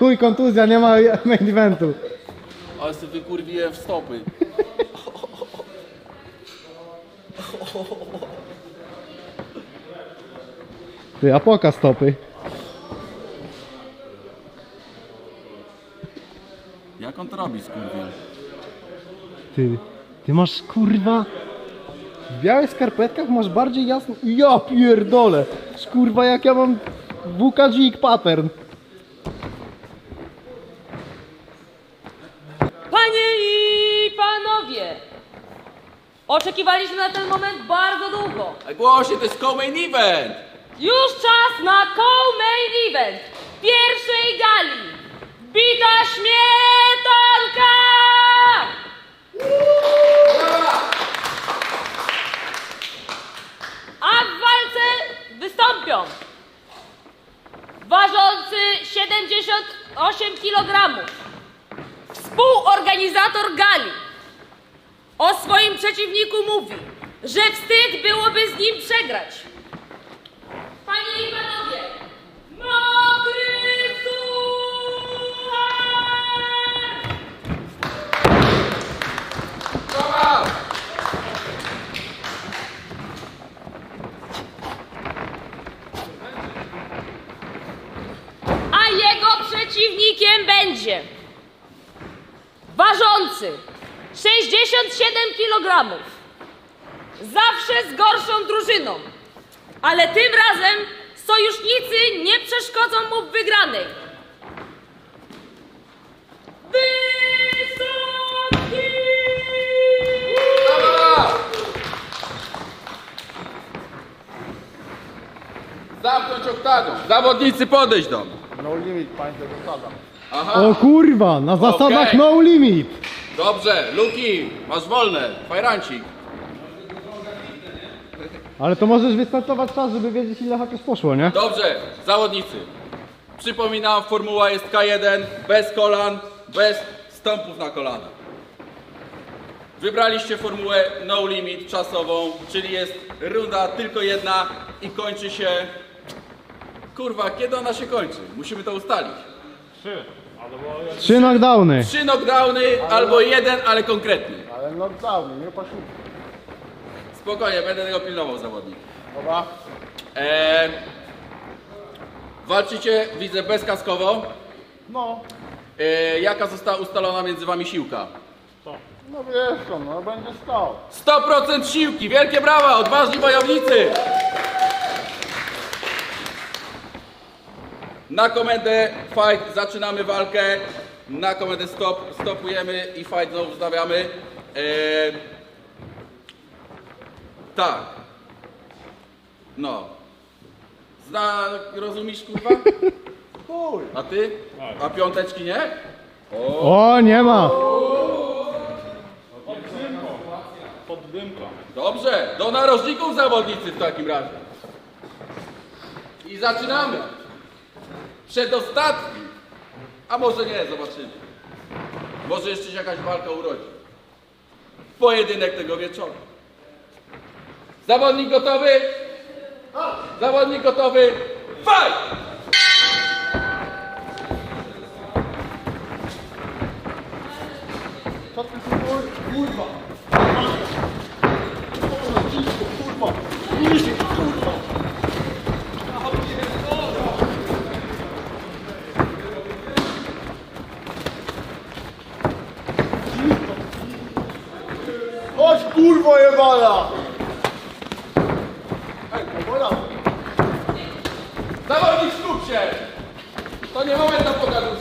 Chuj, kontuzja, nie ma main eventu. Ale sobie wykurwiłem w stopy. Ty, a poka stopy. Jak on to robi, skurwiel? Ty, ty masz kurwa... W białych skarpetkach masz bardziej jasno... Ja pierdolę! Kurwa jak ja mam WKG pattern. Oczekiwaliśmy na ten moment bardzo długo. A głosie, to jest co-main event! Już czas na co-main event pierwszej gali. Bita śmietanka! A w walce wystąpią ważący 78 kg współorganizator gali o swoim przeciwniku mówi, że wstyd byłoby z nim przegrać. Panie i panowie, mokry! A jego przeciwnikiem będzie ważący 67 kg. Zawsze z gorszą drużyną. Ale tym razem sojusznicy nie przeszkodzą mu w wygranej. Wysoki! Zamknąć oktagon. Zawodnicy podejść do mnie. No limit, państwo zasada. Aha, O kurwa, na zasadach no limit. Dobrze. Luki, masz wolne. Fajrancik. Ale to możesz wystartować czas, żeby wiedzieć ile chociaż poszło, nie? Dobrze, zawodnicy. Przypominam, formuła jest K1, bez kolan, bez stąpów na kolana. Wybraliście formułę no limit czasową, czyli jest runda tylko jedna i kończy się... Kurwa, kiedy ona się kończy? Musimy to ustalić. Trzy knockdowny. Trzy knockdowny albo jeden, ale konkretny. Ale knockdown, nie pasiłki. Spokojnie, będę tego pilnował zawodnik. Dobra? Eee, walczycie, widzę, bezkaskowo. No. Eee, jaka została ustalona między wami siłka? No wiesz co, no będzie stał. 100% siłki, wielkie brawa, odważni wojownicy! Na komendę fight zaczynamy walkę, na komendę stop stopujemy i fight znowu wznawiamy. Eee, tak. No. Zna, rozumiesz kurwa? Chuj. A ty? A piąteczki nie? O, nie ma. Dobrze, do narożników zawodnicy w takim razie. I zaczynamy. Przedostatni. A może nie, zobaczymy. Może jeszcze się jakaś walka urodzi. Pojedynek tego wieczoru. Zawodnik gotowy? Zawodnik gotowy? Fight! Co ty tu kur... kurwa? Kurwa. Kurwa. To nie moment na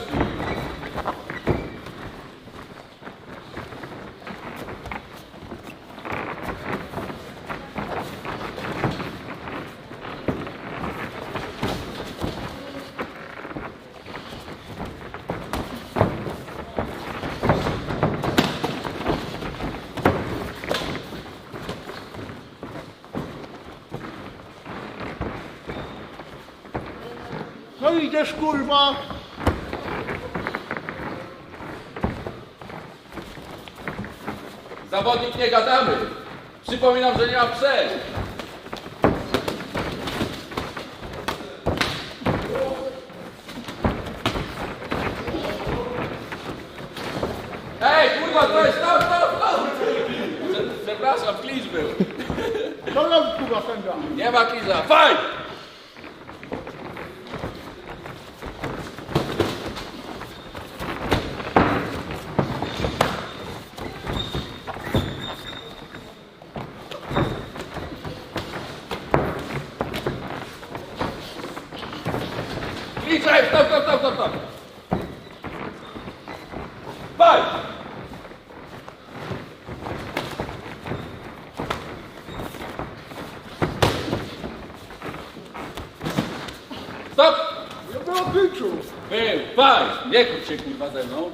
No idziesz kurwa. Zawodnik nie gadamy. Przypominam, że nie ma przejść. Ej, kurwa, to jest tam, tam, tam! Przepraszam, klisz był. To jest kurwa sędzia. Nie ma kliża. Fajn! Fight! Nie kłóć się kurwa ze mną.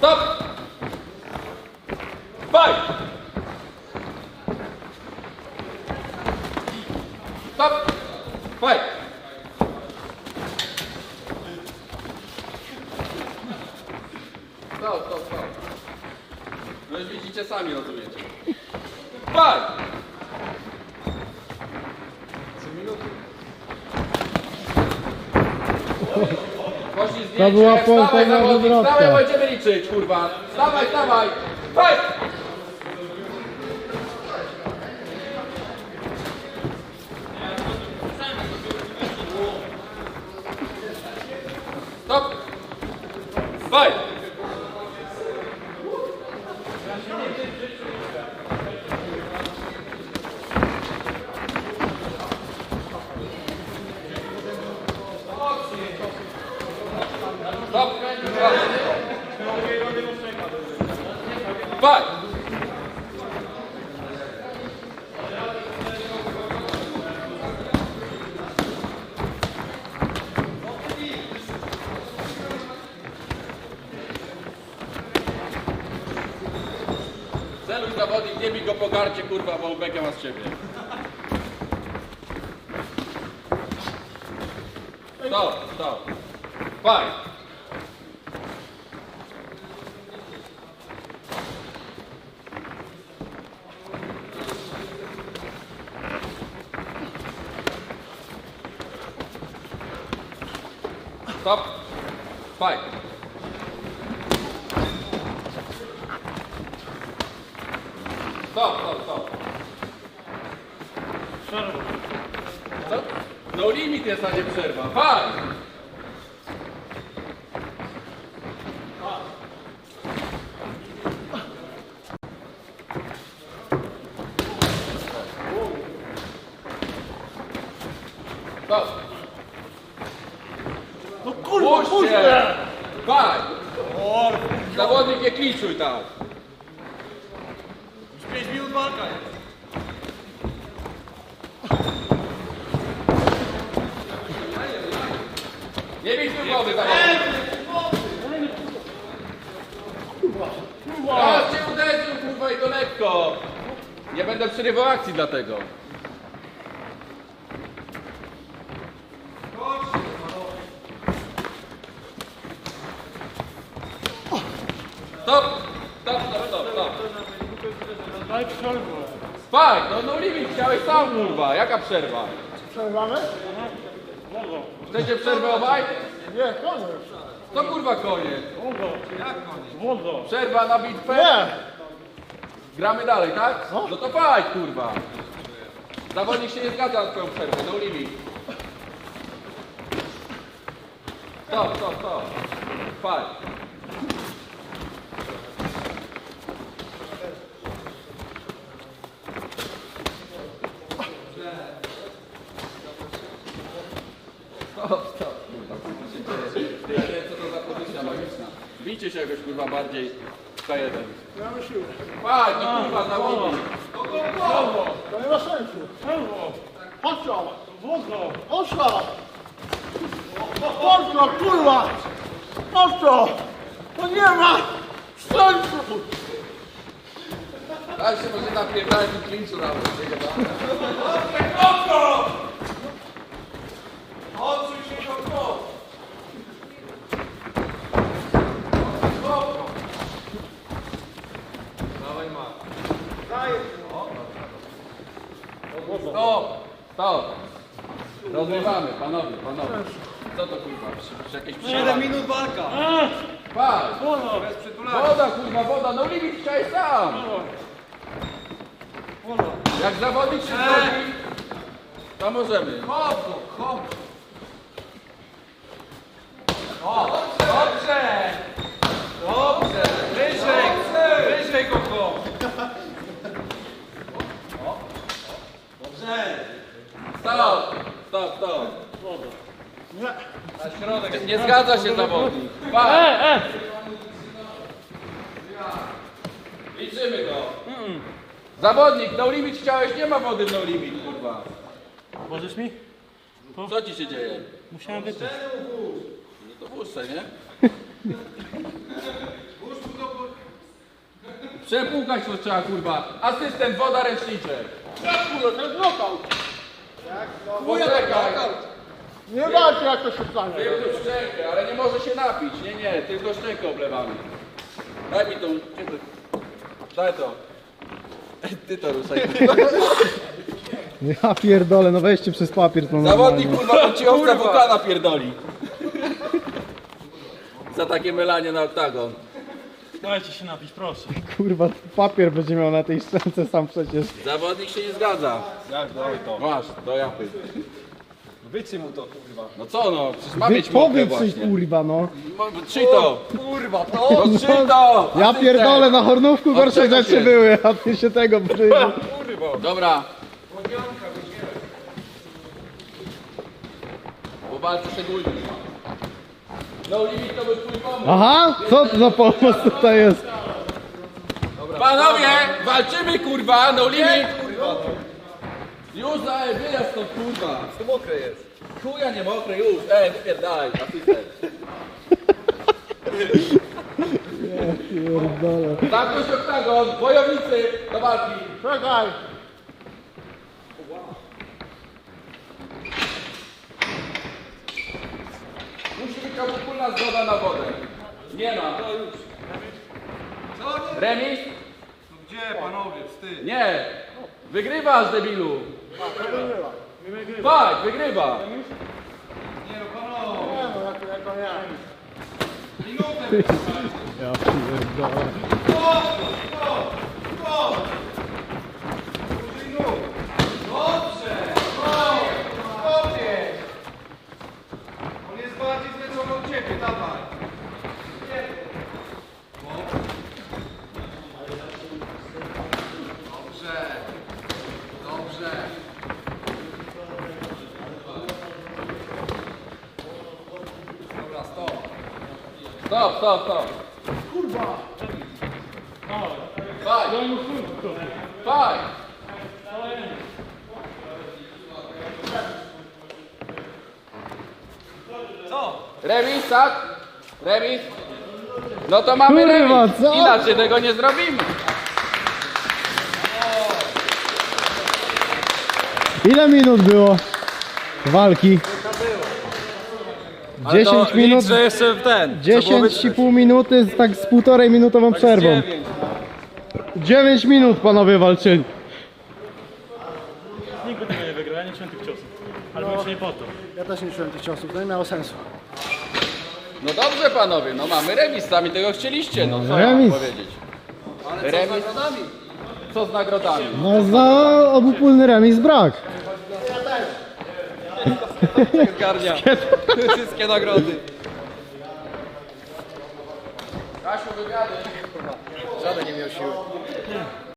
Stop! Fight! Stop! Fight! Stop, stop, stop. No już widzicie sami, rozumiecie. Fight! Kości zdjęcie, To była pompa na zawodnik, wywrotkę. wstawaj, będziemy liczyć, kurwa. Wstawaj, wstawaj. Fight! Stop! Fight! Stop! Fight! Celuj zawodnik, nie bij go po garcie, kurwa, bo bekę ma z ciebie. Stop, stop. Fight! Stop. Fight. Stop, stop, stop. Co? No limit jest, a nie przerwa. Fight. Stop. No kurwa, Puśćcie! Fight. Zawodnik nie kliczuj tak. Już 5 minut walka jest. Nie bij tu głowy. Raz cię uderzył, kurwa, i to lekko. Nie będę przerywał akcji dlatego. Stop! Stop, stop, stop, stop. Daj przerwę. Fajnie, no no limit, chciałeś sam, kurwa. Jaka przerwa? Przerwamy? Chcecie przerwę obaj? Nie, koniec. To kurwa koniec. Wodo. Przerwa na bitwę? Nie. Gramy dalej, tak? No. No to fajnie, kurwa. Zawodnik się nie zgadza na twoją przerwę, no limit. Stop, stop, stop. Fajnie. Stop, stop, kurwa, co tu się dzieje? Nie wiem, co to za pozycja magiczna. Bijcie się jakoś, kurwa, bardziej. K1. Mamy siłę. Patrz, no kurwa, zawodnik. To nie ma sensu. Wolno. Chodź tam. Chodź tam, kurwa. Tam. To nie ma sensu. Tak się może napierdalać w klinczu nawet. nie chyba? Odsuń się do. Stop! Stop! Rozrywamy, panowie, panowie. Co to kurwa? Jakieś 7 minut walka! Patrz! Woda kurwa, woda, no limit chciałeś sam! Jak zawodnik się zrobi, to możemy. Stop! Stop, stop! Nie, nie zgadza się zawodnik. Patrz! Liczymy to. Zawodnik, no limit chciałeś, nie ma wody w no limit, kurwa. Możesz mi? Co ci się dzieje? Musiałem wypić. No to puszczę, nie? Przepłukać to trzeba, kurwa. Asystent, woda, ręczniczek. Kurwa, to jest knockout. Poczekaj. Nie walczy jak to się stanie. Wypluć szczękę, ale nie może się napić. Nie, nie, tylko szczękę oblewamy. Daj mi tą... Gdzie to? Daj to. Ty to ruszaj. Ja pierdolę, no weźcie przez papier to Zawodnik, normalnie. kurwa, ci owca wulkana pierdoli. Za takie mylanie na oktagon. Dajcie się napić, proszę. Kurwa, papier będzie miał na tej szczęce sam przecież. Zawodnik się nie zgadza. Jak daj to? Masz, to ja pytam. Wycy mu to kurwa. No co no, przecież ma Wy mieć mokre właśnie. kurwa no. Mo- Trzyj to! Kurwa to! No trzyj to! Ja pierdolę, na Hornówku gorsze czego rzeczy się? były, a ty się tego brył. Dobra. Po walce szczególnie. No limit to był twój pomysł. Aha, co to za pomoc tutaj jest? Panowie, walczymy kurwa, no limit! Już daj, wyjazd stąd kurwa. To mokre jest. Chuja nie mokre już, ej, wypierdalaj, asystent. Pierdolę. Zamknąć oktagon, wojownicy do walki. Czekaj. Być obopólna zgoda na wodę. Nie ma. To już. Remis? Gdzie panowie, wstyd. Nie. Wygrywasz, debilu. Tak, wygrywa. Nie no, jak, jak to nie. Ja pierdolę. On jest bardziej zlecony od ciebie, dawaj. Dobrze. Dobrze. Dobra, stop. Stop, stop, stop. Kurwa. Faj. Faj. Co? Remis, tak? Remis? No to mamy Kurwa, remis. co? Inaczej tego nie zrobimy. Ile minut było walki? 10 minut, że jeszcze ten. 10,5 minuty z tak z półtorej minutową przerwą. 9 minut panowie walczyli. Nikt by tego nie wygrał, ja nie czułem tych ciosów. Ale no. nie po to. Ja też nie czułem tych ciosów, to nie miało sensu. No dobrze panowie, no mamy remis, sami tego chcieliście, no co ja mam Remis. powiedzieć? Remis. Co z nagrodami? No za obopólny remis brak. Zgarnia. Wszystkie nagrody. Kasiu, wywiady. Żaden nie miał siły.